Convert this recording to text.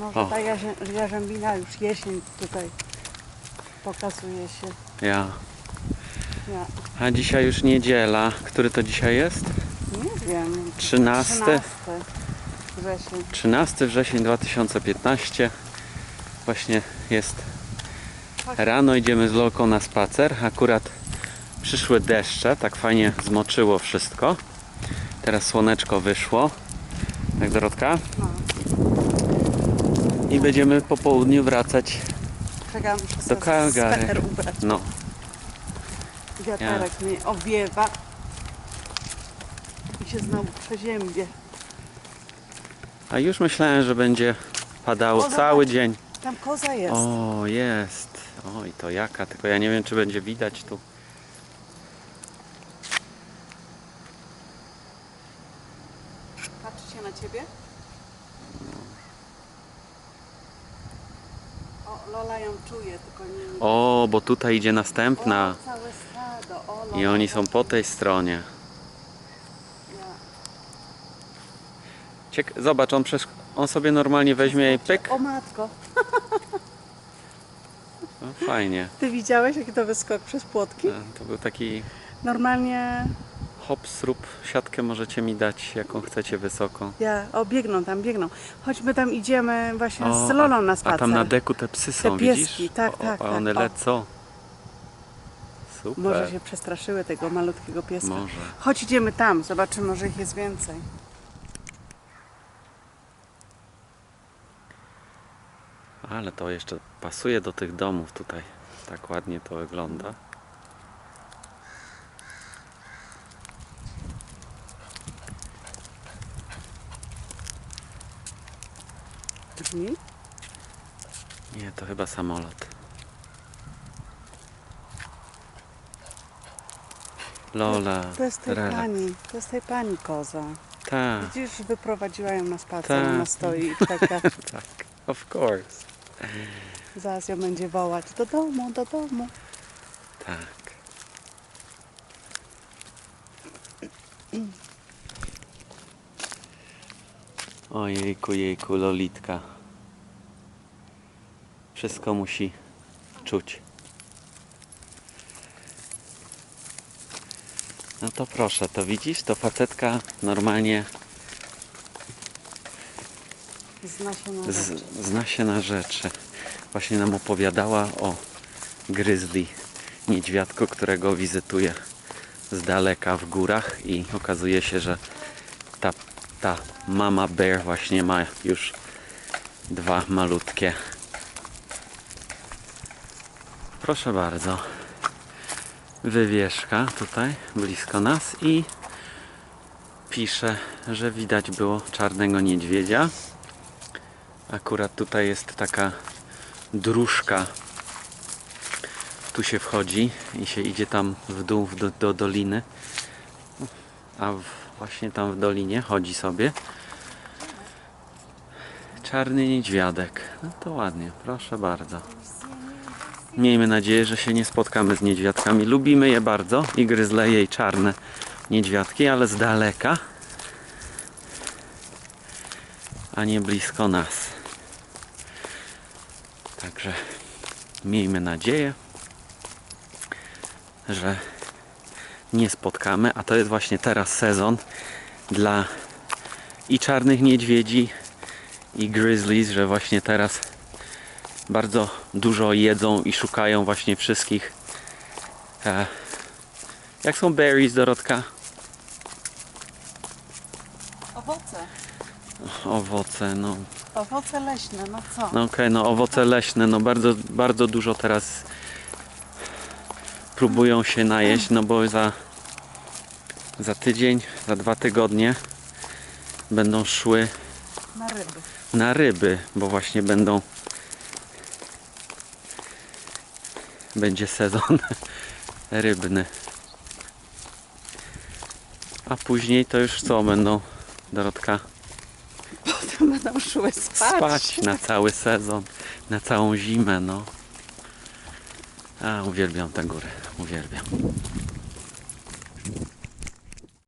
Może O. ta jarzę- jarzębina już jesień tutaj pokazuje się. Ja. Ja A dzisiaj już niedziela. Który to dzisiaj jest? nie wiem. 13. 13 wrzesień. 13 wrzesień 2015. Właśnie jest rano, idziemy z Lolką na spacer. Akurat przyszły deszcze, tak fajnie zmoczyło wszystko. Teraz słoneczko wyszło. Tak Dorotka? No. I będziemy po południu wracać. Czekam, Do Calgary. No, Wiaterek mnie owiewa. I się znowu przeziębię. a już myślałem, że będzie padało O, zobacz. cały dzień. Tam koza jest. O, jest. Oj, to jaka, tylko ja nie wiem, czy będzie widać tu. Patrzy się na ciebie? O, Lola ją czuje, tylko nie... O, bo tutaj idzie następna. O, całe stado. O, Lola, I oni są po tej stronie. Ciek Zobacz, on, on sobie normalnie weźmie i pyk. O matko, No, fajnie. ty widziałeś jaki to wyskok przez płotki? A, To był taki Normalnie hop, srób. Siatkę możecie mi dać, jaką chcecie wysoką. ja, o biegną tam, biegną. Chodźmy tam, idziemy właśnie O, z Lolą na a, spacer. a tam na deku te psy są, pieski, widzisz? tak, o, tak, A tak, one o. lecą. Super. Może się przestraszyły tego malutkiego pieska. Może. Chodź, idziemy tam, zobaczymy, może ich jest więcej. Ale to jeszcze pasuje do tych domów tutaj. Tak ładnie to wygląda. Brzmi? Nie, to chyba samolot. Lola, To jest tej relaks. pani, to jest tej pani koza. Tak, Widzisz, wyprowadziła ją na spacer, Tak. ona stoi i czeka. tak, of course. Zaraz ją będzie wołać do domu, do domu. Tak. Ojejku, jejku, Lolitka. Wszystko musi czuć. No to proszę, to widzisz, to facetka normalnie Zna się na z, rzeczy. zna się na rzeczy. Właśnie nam opowiadała o gryzli niedźwiadku, którego wizytuje z daleka w górach i okazuje się, że ta, ta mama bear właśnie ma już dwa malutkie. Proszę bardzo. Wywieszka tutaj blisko nas i pisze, że widać było czarnego niedźwiedzia. Akurat tutaj jest taka dróżka. Tu się wchodzi i się idzie tam w dół do, do doliny. A w, właśnie tam w dolinie chodzi sobie czarny niedźwiadek. No to ładnie, proszę bardzo. Miejmy nadzieję, że się nie spotkamy z niedźwiadkami. Lubimy je bardzo i gryzleje i czarne niedźwiadki, ale z daleka, a nie blisko nas. Także miejmy nadzieję, że nie spotkamy, a to jest właśnie teraz sezon dla i czarnych niedźwiedzi i grizzlies, że właśnie teraz bardzo dużo jedzą i szukają właśnie wszystkich e, jak są berries Dorotka? Owoce. Owoce, no Owoce leśne, no co? No okej, no owoce leśne, no bardzo, bardzo dużo teraz próbują się najeść, no bo za, za tydzień, za dwa tygodnie będą szły Na ryby. na ryby, bo właśnie będą będzie sezon rybny. A później to już co będą Dorotka Potem będą szły spać. spać na cały sezon, na całą zimę, no. A, uwielbiam tę górę, uwielbiam.